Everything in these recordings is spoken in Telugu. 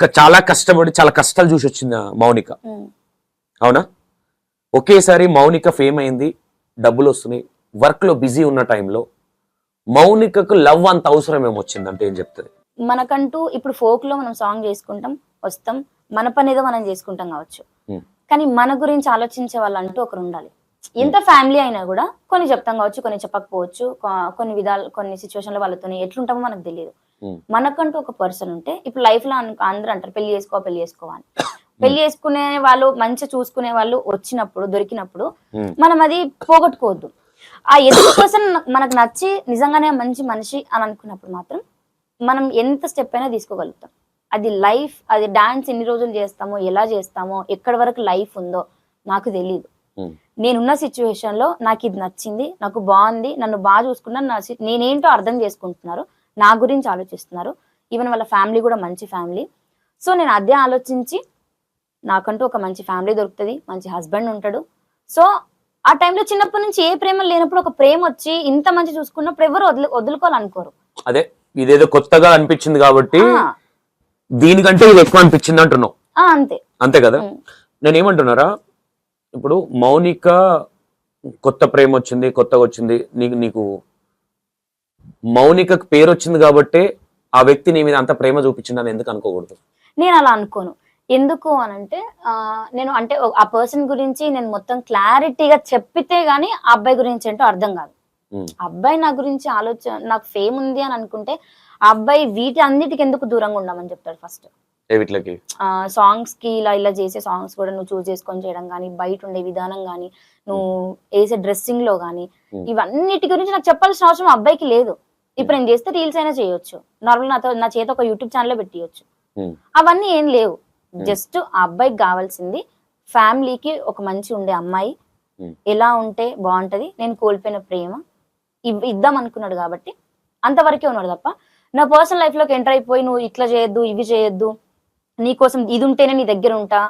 చాలా కష్టపడి చాలా కష్టాలు చూసి వచ్చింది మౌనిక. అవునా ఒకేసారి మౌనిక ఫేమ్ అయింది డబ్బులు వస్తున్నాయి వర్క్లో బిజీ ఉన్న టైంలో మౌనికకు లవ్ అంత అవసరం ఏమొచ్చింది అంటే ఏం చెప్తుంది మనకంటూ ఇప్పుడు ఫోక్లో మనం సాంగ్ చేసుకుంటాం వస్తాం మన పని ఏదో మనం చేసుకుంటాం కావచ్చు. కానీ మన గురించి ఆలోచించే వాళ్ళు అంటూ ఒకరు ఉండాలి ఎంత ఫ్యామిలీ అయినా కూడా కొన్ని చెప్తాం కావచ్చు కొన్ని చెప్పకపోవచ్చు కొన్ని విధాలు కొన్ని సిచ్యువేషన్లో వాళ్ళతో ఎట్లుంటామో మనకు తెలియదు. మనకంటూ ఒక పర్సన్ ఉంటే ఇప్పుడు లైఫ్లో అందరూ అంటారు పెళ్ళి చేసుకో పెళ్ళి చేసుకో అని. పెళ్ళి చేసుకునే వాళ్ళు మంచిగా చూసుకునే వాళ్ళు వచ్చినప్పుడు దొరికినప్పుడు. మనం అది పోగొట్టుకోవద్దు. ఆ ఎదుటి పర్సన్ మనకు నచ్చి నిజంగానే మంచి మనిషి అని అనుకున్నప్పుడు మాత్రం మనం ఎంత స్టెప్ అయినా తీసుకోగలుగుతాం. అది లైఫ్ అది డాన్స్ ఎన్ని రోజులు చేస్తామో ఎలా చేస్తామో ఎక్కడి వరకు లైఫ్ ఉందో నాకు తెలియదు. నేనున్న సిచ్యువేషన్లో నాకు ఇది నచ్చింది నాకు బాగుంది నన్ను బాగా చూసుకున్నారు నా నేనేంటో అర్థం చేసుకుంటున్నారు. నా గురించి ఆలోచిస్తున్నారు. ఈవెన్ వాళ్ళ ఫ్యామిలీ కూడా మంచి ఫ్యామిలీ సో నేను అదే ఆలోచించి నాకంటూ ఒక మంచి ఫ్యామిలీ దొరుకుతుంది మంచి హస్బెండ్ ఉంటాడు. సో ఆ టైంలో చిన్నప్పటి నుంచి ఏ ప్రేమ లేనప్పుడు ఒక ప్రేమ వచ్చి ఇంత మంచి చూసుకున్నప్పుడు ఎవరు వదులు వదులుకోవాలనుకోరు. అదే ఇదేదో కొత్తగా అనిపించింది కాబట్టి దీనికంటే ఇది ఎక్కువ అనిపించింది అంటున్నావు. అంతే. అంతే కదా. నేను ఏమంటున్నారా ఇప్పుడు మౌనిక కొత్త ప్రేమ వచ్చింది కొత్తగా వచ్చింది నీకు నీకు మౌనికకు పేరు వచ్చింది కాబట్టే ఆ వ్యక్తి నీ మీద అంత ప్రేమ చూపించిందని ఎందుకు అనుకోకూడదు? నేను అలా అనుకోను. ఎందుకు అనంటే ఆ, నేను అంటే ఆ పర్సన్ గురించి నేను మొత్తం క్లారిటీగా చెప్పితే గానీ ఆ అబ్బాయి గురించి ఏంటో అర్థం కాదు. అబ్బాయి నా గురించి ఆలోచన నాకు ఫేమ్ ఉంది అని అనుకుంటే ఆ అబ్బాయి వీటి అన్నిటికి ఎందుకు దూరంగా ఉండమని చెప్తాడు ఫస్ట్ వీటికి సాంగ్స్కి ఇలా ఇలా చేసే సాంగ్స్ కూడా నువ్వు చూస్ చేసుకొని చేయడం కానీ బయట ఉండే విధానం కానీ నువ్వు వేసే డ్రెస్సింగ్లో కానీ Hmm. ఇవన్నిటి గురించి నాకు చెప్పాల్సిన అవసరం అబ్బాయికి లేదు. ఇప్పుడు నేను చేస్తే రీల్స్ అయినా చేయొచ్చు. నార్మల్ నాతో నా చేత ఒక యూట్యూబ్ ఛానల్ పెట్టియొచ్చు. ఉమ్, అవన్నీ ఏం లేవు. జస్ట్ ఆ అబ్బాయికి కావాల్సింది ఫ్యామిలీకి ఒక మంచి ఉండే అమ్మాయి. Hmm. ఎలా ఉంటే బాగుంటది? నేను కోల్పోయిన ప్రేమ. ఇద్దాం అనుకున్నాడు కాబట్టి అంతవరకే ఉన్నాడు తప్ప నా పర్సనల్ లైఫ్లోకి ఎంటర్ అయిపోయి నువ్వు ఇట్లా చేయొద్దు ఇవి చేయొద్దు. నీ కోసం ఇది ఉంటేనే నీ దగ్గర ఉంటా.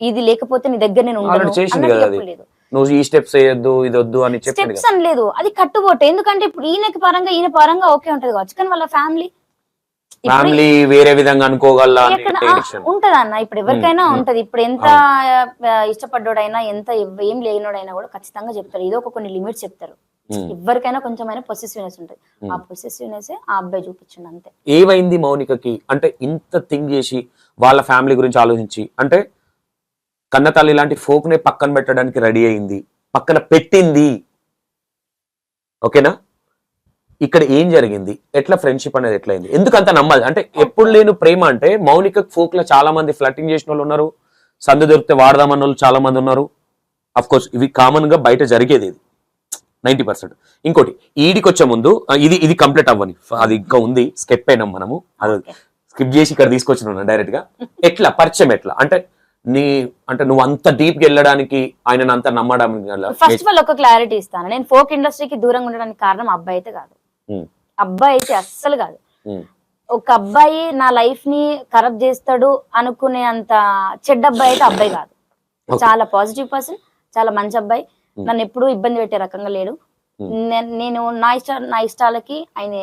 ఇది లేకపోతే నీ దగ్గర నేను ఉండను. Already నువ్వు ఈ స్టెప్స్ వేయొద్దు ఇది వద్దు అని స్టెప్స్ కదా. అనలేదు. అది కట్టుబోటే. ఎందుకంటే ఇప్పుడు ఈయనకి పరంగా ఈయన పరంగా ఓకే ఉంటది కావచ్చు. కానీ వాళ్ళ ఫ్యామిలీ ఫ్యామిలీ వేరే విధంగా అనుకోగల ఉంటది అన్న ఇప్పుడు ఎవరికైనా ఉమ్, ఉమ్. ఉంటది. ఇప్పుడు ఎంత ఇష్టపడ్డోడైనా ఎంత ఏం లేనోడైనా కూడా ఖచ్చితంగా చెప్తారు. ఏదో ఒక కొన్ని లిమిట్స్ చెప్తారు. ఎవరికైనా కొంచెమైనా పొసెసివ్నెస్ ఉంటది. ఆ పొసెసివ్నెస్ ఆ అబ్బాయి చూపించండి అంతే. ఏమైంది మౌనికకి? అంటే ఇంత థింక్ చేసి వాళ్ళ ఫ్యామిలీ గురించి ఆలోచించి అంటే కన్నతల్లి లాంటి ఫోక్ నే పక్కన పెట్టడానికి రెడీ అయింది. పక్కన పెట్టింది. ఓకేనా? ఇక్కడ ఏం జరిగింది? ఎట్లా ఫ్రెండ్షిప్ అనేది ఎట్లా అయింది ఎందుకు అంత నమ్మాలి అంటే ఎప్పుడు లేని ప్రేమ అంటే మౌనిక ఫోక్లో చాలా మంది ఫ్లటింగ్ చేసిన వాళ్ళు ఉన్నారు. సందు దొరికితే వాడదామన్న వాళ్ళు చాలా మంది ఉన్నారు. అఫ్ కోర్స్ ఇవి కామన్గా బయట జరిగేది ఇది. Ninety percent. ఇంకోటి ఈడికి వచ్చే ముందు ఇది ఇది కంప్లీట్ అవ్వని. అది ఇంకా ఉంది. స్టెప్ అయినాం మనము. అది. స్కిప్ చేసి ఇక్కడ తీసుకొచ్చిన డైరెక్ట్గా. ఎట్లా? పరిచయం ఎట్లా? అంటే నీ అంటే నువ్వు అంత డీప్గా వెళ్ళడానికి ఆయన అంత నమ్మడానికి గల ఫస్ట్ ఆల్ ఒక క్లారిటీ ఇస్తాను. నేను ఫోక్ ఇండస్ట్రీకి దూరంగా ఉండడానికి కారణం అబ్బాయి అయితే కాదు. అబ్బాయి అయితే అస్సలు కాదు. ఒక అబ్బాయి నా లైఫ్ని ఖరాబ్ చేస్తాడు అనుకునే అంత చెడ్డ అబ్బాయి అయితే అబ్బాయి కాదు. చాలా పాజిటివ్ పర్సన్ చాలా మంచి అబ్బాయి. నన్ను ఎప్పుడూ ఇబ్బంది పెట్టే రకంగా లేడు. నేను నా ఇష్ట నా ఇష్టాలకి ఆయన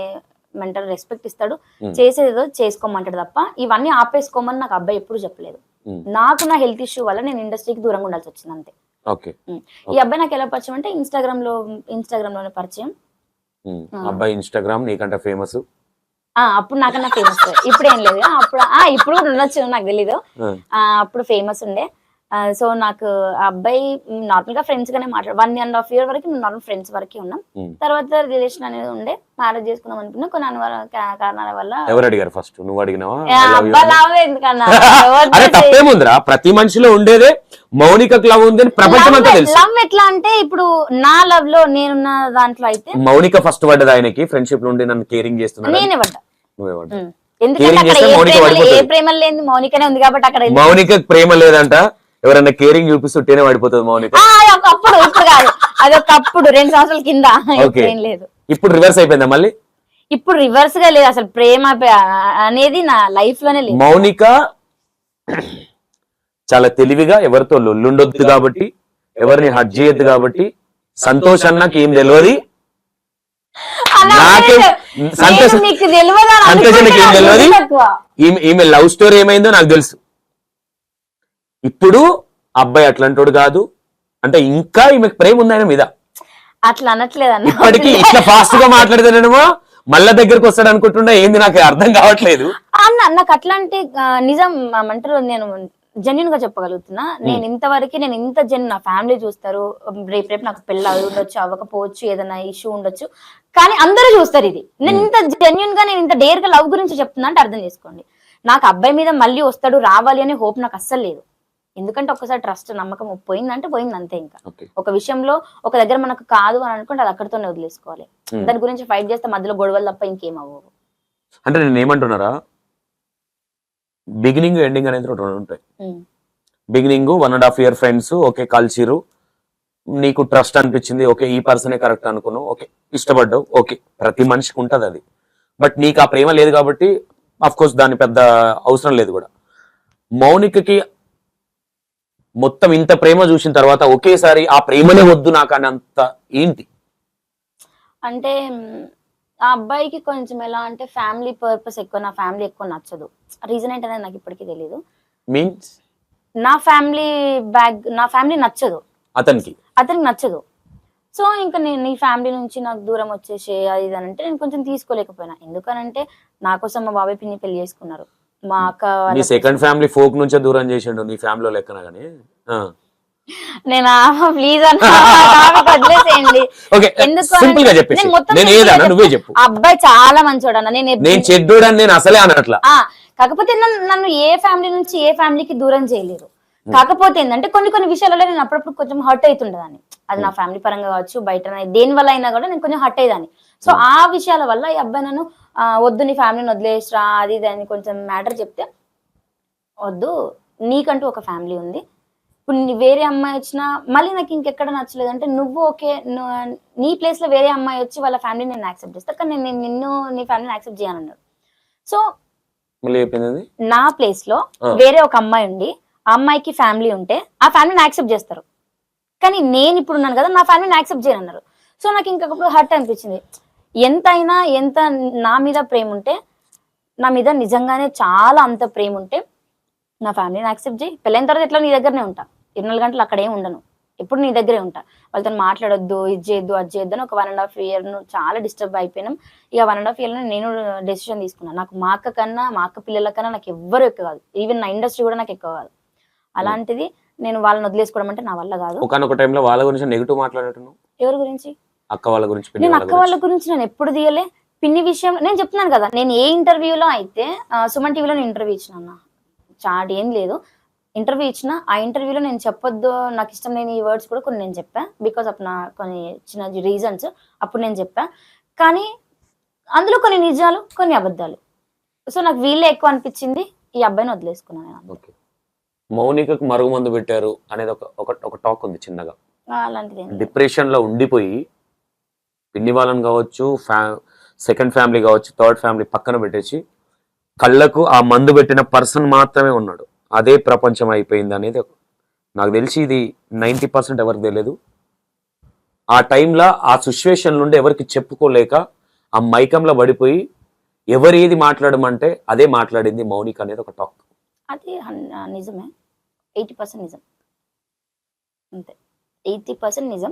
మెంటల్ రెస్పెక్ట్ ఇస్తాడు. Hmm. చేసేదో చేసుకోమంటాడు తప్ప ఇవన్నీ ఆపేసుకోమని నాకు అబ్బాయి ఎప్పుడు చెప్పలేదు. ఉమ్, నాకు నా హెల్త్ ఇష్యూ వల్ల నేను ఇండస్ట్రీకి దూరంగా ఉండాల్సి వచ్చింది అంతే. ఉమ్. ఈ అబ్బాయి నాకు ఎలా పరిచయం అంటే ఇన్స్టాగ్రామ్లో ఇన్స్టాగ్రామ్లోనే పరిచయం. అబ్బాయి ఇన్స్టాగ్రామ్ నీకంటే ఫేమస్ అప్పుడు నాకన్నా ఫేమస్ ఇప్పుడు ఏం లేదు. అప్పుడు ఇప్పుడు కూడా ఉండొచ్చు నాకు తెలీదు. అప్పుడు ఫేమస్ ఉండే. సో నాకు ఆ అబ్బాయి నార్మల్గా ఫ్రెండ్స్ గానే మాట్లాడు వన్ అండ్ హాఫ్ ఇయర్ వరకు నార్మల్ ఫ్రెండ్స్ వరకే ఉన్నాం. తర్వాత రిలేషన్ అనేది ఉండే మ్యారేజ్ చేసుకుందాం అనుకున్నా. కొన్ని కారణాల వల్ల ఎవరు అడిగారు ఫస్ట్ నువ్వు అడిగినావా? ప్రతి మనిషిలో ఉండేదే మౌనికకు లవ్ ఉందని ప్రపంచం అంతా తెలుసు. లవ్ ఎట్లా అంటే ఇప్పుడు నా లవ్లో నేనున్న దాంట్లో అయితే మౌనిక ఫస్ట్ పడ్డది ఆయనకి ఫ్రెండ్షిప్ నుండి నన్ను కేరింగ్ చేస్తున్నాడు నేనే పడ్డా. నువ్వే పడ్డా. ఎందుకంటే అక్కడ ఏ మౌనిక ప్రేమ లేని మౌనికనే ఉంది కాబట్టి అక్కడ మౌనిక ప్రేమ లేదంట. ఎవరైనా కేరింగ్ చూపిస్తుంటేనే పడిపోతుంది మౌనిక. ఇప్పుడు కాదు. రెండు సంవత్సరాల కింద. ఏం లేదు. ఇప్పుడు రివర్స్ అయిపోయిందా మళ్ళీ? ఇప్పుడు రివర్స్గా లేదు అసలు ప్రేమ అనేది నా లైఫ్లోనే లేదు. మౌనిక చాలా తెలివిగా ఎవరితో లొల్లుండొద్దు కాబట్టి ఎవరిని హట్ చేయొద్దు కాబట్టి సంతోష్ అన్నకి ఏం తెలియదు. సంతోషం నేను మీకు తెలియదు అని సంతోషం నీకు ఏం తెలియదు ఈమె లవ్ స్టోరీ ఏమైందో నాకు తెలుసు. ఇప్పుడు అబ్బాయి అట్లాంటోడు కాదు. అంటే ఇంకా ఈమెకు ప్రేమ ఉంది ఆయన మీద. అట్లా అనట్లేదన్న ఇప్పటికీ ఇట్లా ఫాస్ట్గా మాట్లాడితేనేమో మళ్ళా దగ్గరకు వస్తాడు అనుకుంటున్నా ఏంది నాకు అర్థం కావట్లేదు. అన్న నాకు అట్లాంటి నిజం ఏమంటారు నేను జెన్యున్గా చెప్పగలుగుతున్నా నేను ఇంతవరకు నేను ఇంత జెన్ నా ఫ్యామిలీ చూస్తారు. రేపు రేపు నాకు పెళ్ళి ఉండొచ్చు అవ్వకపోవచ్చు ఏదైనా ఇష్యూ ఉండొచ్చు. కానీ అందరూ చూస్తారు ఇది. నేను ఇంత జెన్యున్గా నేను ఇంత డేర్గా లవ్ గురించి చెప్తున్నా అంటే అర్థం చేసుకోండి. నాకు అబ్బాయి మీద మళ్ళీ వస్తాడు రావాలి అనే హోప్ నాకు అస్సలు లేదు. ఎందుకంటే ఒక్కసారి ట్రస్ట్ నమ్మకం పోయిందంటే పోయింది అంతే ఇంకా ఒక విషయంలో ఒక దగ్గర మనకు కాదు అని అనుకుంటే అది అక్కడితోనే వదిలేసుకోవాలి. దాని గురించి ఫైట్ చేస్తే మధ్యలో గొడవలు తప్ప ఇంకేం అవ్వవు. అంటే నేను ఏమంటున్నారా? బిగినింగ్ ఎండింగ్ అనేది రెండు ఉంటాయి. Beginning one and half year friends okay కలిసిరు. నీకు ట్రస్ట్ అనిపించింది ఓకే ఈ పర్సనే కరెక్ట్ అనుకున్నావు ఓకే ఇష్టపడ్డావు ఓకే ప్రతి మనిషికి ఉంటది అది. బట్ నీకు ఆ ప్రేమ లేదు కాబట్టి అఫ్ కోర్స్ దాని పెద్ద అవసరం లేదు కూడా. మౌనికకి మొత్తం ఇంత ప్రేమ చూసిన తర్వాత ఒకేసారి ఆ ప్రేమనే వద్దు నాకు అనంత ఏంటి? అంటే ఆ అబ్బాయికి కొంచెం ఎలా అంటే ఫ్యామిలీ పర్పస్ ఎక్కువ నా ఫ్యామిలీ ఎక్కువ నచ్చదు. రీజన్ ఏంటనేది నాకు ఇప్పటికీ తెలియదు మీన్స్? నా ఫ్యామిలీ బ్యాగ్ నా ఫ్యామిలీ నచ్చదు. అతనికి? అతనికి నచ్చదు. సో ఇంకా నేను నీ ఫ్యామిలీ నుంచి నాకు దూరం వచ్చేసి అది ఇది అని అంటే నేను కొంచెం తీసుకోలేకపోయినా. ఎందుకనంటే నా కోసం మా బాబాయ్ పిన్ని పెళ్ళి చేసుకున్నారు. మా అక్క నీ సెకండ్ ఫ్యామిలీ ఫోక్ నుంచే దూరం చేసిండు నీ ఫ్యామిలీలో లెక్కన కానీ నేను ప్లీజ్ వదిలేసేయండి. సింపుల్గా చెప్పేసి నేను ఏదన్నా. నువ్వే చెప్పు. అబ్బాయి చాలా మంచోడు అన్న నేను నేను చెడ్డోడని నేను అసలే అనట్లా. కాకపోతే నన్ను ఏ ఫ్యామిలీ నుంచి ఏ ఫ్యామిలీకి దూరం చేయలేరు. కాకపోతే ఏంటంటే కొన్ని కొన్ని విషయాలలో నేను అప్పుడప్పుడు కొంచెం హర్ట్ అవుతుండేదాన్ని అది నా ఫ్యామిలీ పరంగా కావచ్చు బయట దేని వల్ల అయినా కూడా నేను కొంచెం హర్ట్ అయ్యేదాన్ని. సో ఆ విషయాల వల్ల ఈ అబ్బాయి నన్ను వద్దు నీ ఫ్యామిలీని వదిలేసిరా అది ఇది అని కొంచెం మ్యాటర్ చెప్తే వద్దు నీకంటూ ఒక ఫ్యామిలీ ఉంది. ఇప్పుడు వేరే అమ్మాయి వచ్చినా మళ్ళీ నాకు ఇంకెక్కడ నచ్చలేదు అంటే నువ్వు ఓకే ను- నీ ప్లేస్లో వేరే అమ్మాయి వచ్చి వాళ్ళ ఫ్యామిలీ నేను యాక్సెప్ట్ చేస్తా కానీ నేను నిన్ను నీ ఫ్యామిలీని యాక్సెప్ట్ చేయనన్నాడు. సో? నా ప్లేస్లో. వేరే ఒక అమ్మాయి ఉండి ఆ అమ్మాయికి ఫ్యామిలీ ఉంటే ఆ ఫ్యామిలీని యాక్సెప్ట్ చేస్తారు. కానీ నేను ఇప్పుడు ఉన్నాను కదా నా ఫ్యామిలీని యాక్సెప్ట్ చేయనన్నారు. సో నాకు ఇంకొకప్పుడు హర్ట్ అనిపించింది. ఎంతైనా ఎంత నా మీద ప్రేమ ఉంటే నా మీద నిజంగానే చాలా అంత ప్రేమ ఉంటే నా ఫ్యామిలీని యాక్సెప్ట్ చేయి. పెళ్ళైన తర్వాత ఎట్లా నీ దగ్గరనే ఉంటా? ఇరవై నాలుగు గంటలు అక్కడే ఉండను. ఎప్పుడు నీ దగ్గరే ఉంటా? వాళ్ళతో మాట్లాడొద్దు ఇది చేయొద్దు అది చేయొద్దు అని ఒక వన్ అండ్ హాఫ్ ఇయర్ చాలా డిస్టర్బ్ అయిపోయినాం. ఇక వన్ అండ్ హాఫ్ ఇయర్ నేను డెసిషన్ తీసుకున్నాను నాకు మా అక్క కన్నా మా అక్క పిల్లల కన్నా నాకు ఎవ్వరు ఎక్కువ కాదు. ఈవెన్ నా ఇండస్ట్రీ కూడా నాకు ఎక్కువ కాదు. అలాంటిది నేను వాళ్ళని వదిలేసుకోవడం అంటే నా వల్ల కాదు. ఒకనొక టైంలో వాళ్ళ గురించి నెగిటివ్ మాట్లాడటం ఎవరి గురించి? అక్క వాళ్ళ గురించి నేను అక్క వాళ్ళ గురించి నేను ఎప్పుడు తీయలే. పిన్ని విషయంలో నేను చెప్తున్నాను కదా నేను ఏ ఇంటర్వ్యూలో అయితే సుమన్ టీవీలో నేను ఇంటర్వ్యూ ఇచ్చిన అన్న. చాట్ ఏం లేదు. ఇంటర్వ్యూ ఇచ్చిన ఆ ఇంటర్వ్యూలో నేను చెప్పొద్దు నాకు ఇష్టం లేని ఈ వర్డ్స్ కూడా కొన్ని నేను చెప్పా. బికాస్ ఆఫ్ నా కొన్ని చిన్న రీజన్స్ అప్పుడు నేను చెప్పా. కానీ అందులో కొన్ని నిజాలు కొన్ని అబద్ధాలు. సో నాకు వీళ్ళే ఎక్కువ అనిపించింది ఈ అబ్బాయిని వదిలేసుకున్నాను మౌనికకు మరుగు మందు పెట్టారు అనేది ఒక ఒక టాక్ ఉంది చిన్నగా. అలాంటిది. డిప్రెషన్లో ఉండిపోయి పిన్ని వాళ్ళని కావచ్చు ఫ్యా సెకండ్ ఫ్యామిలీ కావచ్చు థర్డ్ ఫ్యామిలీ పక్కన పెట్టేసి కళ్ళకు ఆ మందు పెట్టిన పర్సన్ మాత్రమే ఉన్నాడు. అదే ప్రపంచం అయిపోయింది అనేది నాకు తెలిసి ఇది నైంటీ పర్సెంట్ ఎవరికి తెలియదు. ఆ టైంలో ఆ సిచ్యువేషన్ నుండి ఎవరికి చెప్పుకోలేక ఆ మైకంలో పడిపోయి ఎవరు ఏది మాట్లాడమంటే అదే మాట్లాడింది మౌనిక అనేది ఒక టాక్ అది నిజమే. ఎయిటీ పర్సెంట్ నిజం. అంతే. ఎయిటీ పర్సెంట్ నిజం.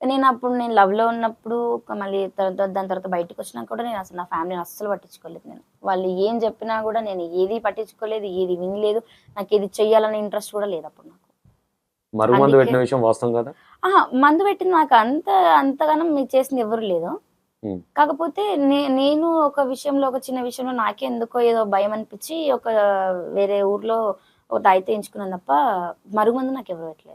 నేను అప్పుడు నేను love లో ఉన్నప్పుడు మళ్ళీ తర్వాత దాని తర్వాత బయటకు వచ్చినా కూడా నేను అసలు నా ఫ్యామిలీని అస్సలు పట్టించుకోలేదు నేను. వాళ్ళు ఏం చెప్పినా కూడా నేను ఏది పట్టించుకోలేదు ఏది వినలేదు నాకు ఏది చెయ్యాలనే ఇంట్రెస్ట్ కూడా లేదు అప్పుడు నాకు. మందు పెట్టిన విషయం వాస్తవం కదా? ఆహా, మందు పెట్టిన నాకు అంత అంతగానం మీకు చేసింది ఎవరు లేదు. కాకపోతే నేను ఒక విషయంలో ఒక చిన్న విషయంలో నాకే ఎందుకో ఏదో భయం అనిపించి ఒక వేరే ఊర్లో ఒక తాయితే ఎంచుకున్నాను తప్ప మరుగుమందు నాకు ఎవరు పెట్టలేదు.